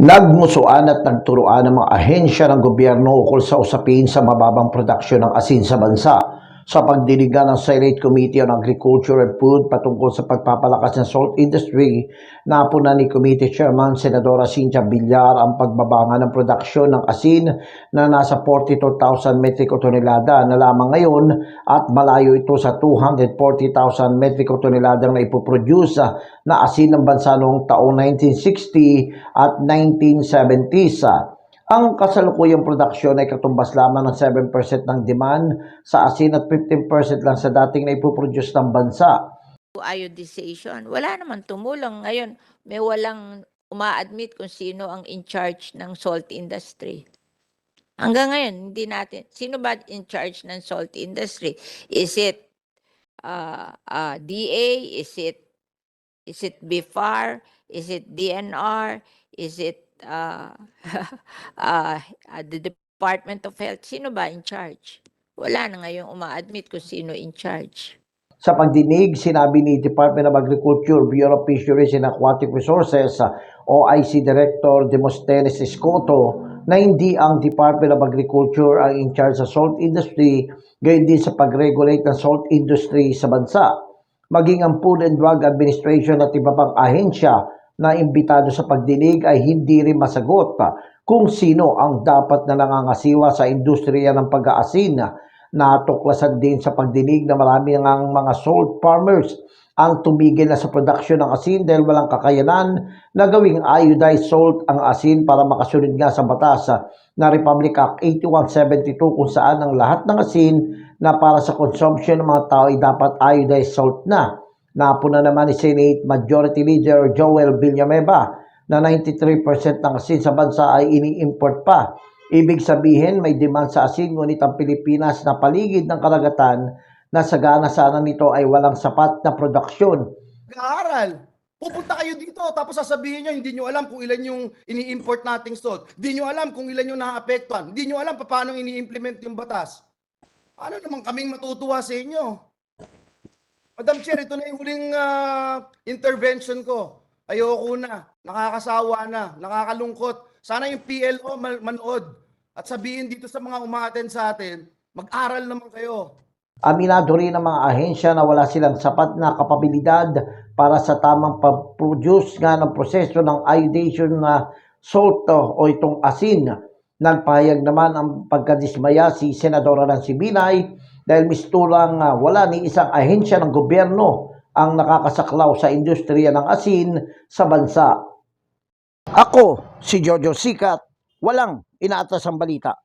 Nagmusuan at nagturuan ng mga ahensya ng gobyerno ukol sa usapin sa mababang produksyon ng asin sa bansa sa pagdiligan ng Senate Committee on Agriculture and Food patungkol sa pagpapalakas ng salt industry, napuna ni Committee Chairman Senadora Cynthia Villar ang pagbabanga ng produksyon ng asin na nasa 42,000 metriko tonelada na lamang ngayon at malayo ito sa 240,000 metriko toneladang na ipoproduce na asin ng bansa noong taong 1960 at 1970s. Ang kasalukuyang produksyon ay katumbas lamang ng 7% ng demand sa asin at 15% lang sa dating na ipoproduce ng bansa. iodization. Wala naman tumulong. Ngayon, may walang uma-admit kung sino ang in charge ng salt industry. Hanggang ngayon, hindi natin. Sino ba in charge ng salt industry? Is it uh, uh, DA? Is it is it BIFAR? Is it DNR? Is it uh, uh, uh, the Department of Health? Sino ba in charge? Wala na ngayong uma-admit kung sino in charge. Sa pagdinig, sinabi ni Department of Agriculture, Bureau of Fisheries and Aquatic Resources, OIC Director Demosthenes Escoto, na hindi ang Department of Agriculture ang in charge sa salt industry, gayon din sa pag-regulate ng salt industry sa bansa. Maging ang Food and Drug Administration at iba pang ahensya na imbitado sa pagdinig ay hindi rin masagot kung sino ang dapat na nangangasiwa sa industriya ng pag-aasin Natuklasan din sa pagdinig na marami ng mga salt farmers ang tumigil na sa production ng asin dahil walang kakayanan na gawing iodized salt ang asin para makasunod nga sa batas na Republic Act 8172 kung saan ang lahat ng asin na para sa consumption ng mga tao ay dapat iodized salt na. Napuna naman ni Senate Majority Leader Joel Villanueva na 93% ng asin sa bansa ay ini-import pa Ibig sabihin, may demand sa asin ngunit ang Pilipinas na paligid ng karagatan na sagana sana nito ay walang sapat na produksyon. Nag-aaral. Pupunta kayo dito tapos sasabihin nyo hindi nyo alam kung ilan yung ini-import nating salt. Hindi nyo alam kung ilan yung naapektuhan. Hindi nyo alam pa paano ini-implement yung batas. Ano naman kaming matutuwa sa inyo? Madam Chair, ito na yung huling ah, intervention ko. Ayoko na. Nakakasawa na. Nakakalungkot. Sana yung PLO man- manood at sabihin dito sa mga umaaten sa atin, mag-aral naman kayo. Aminado rin ang mga ahensya na wala silang sapat na kapabilidad para sa tamang pag-produce nga ng proseso ng iodation na salt o itong asin. Nagpahayag naman ang pagkadismaya si Senadora Nancy Binay dahil mistulang wala ni isang ahensya ng gobyerno ang nakakasaklaw sa industriya ng asin sa bansa. Ako, si Jojo Sikat, walang inaatas ang balita.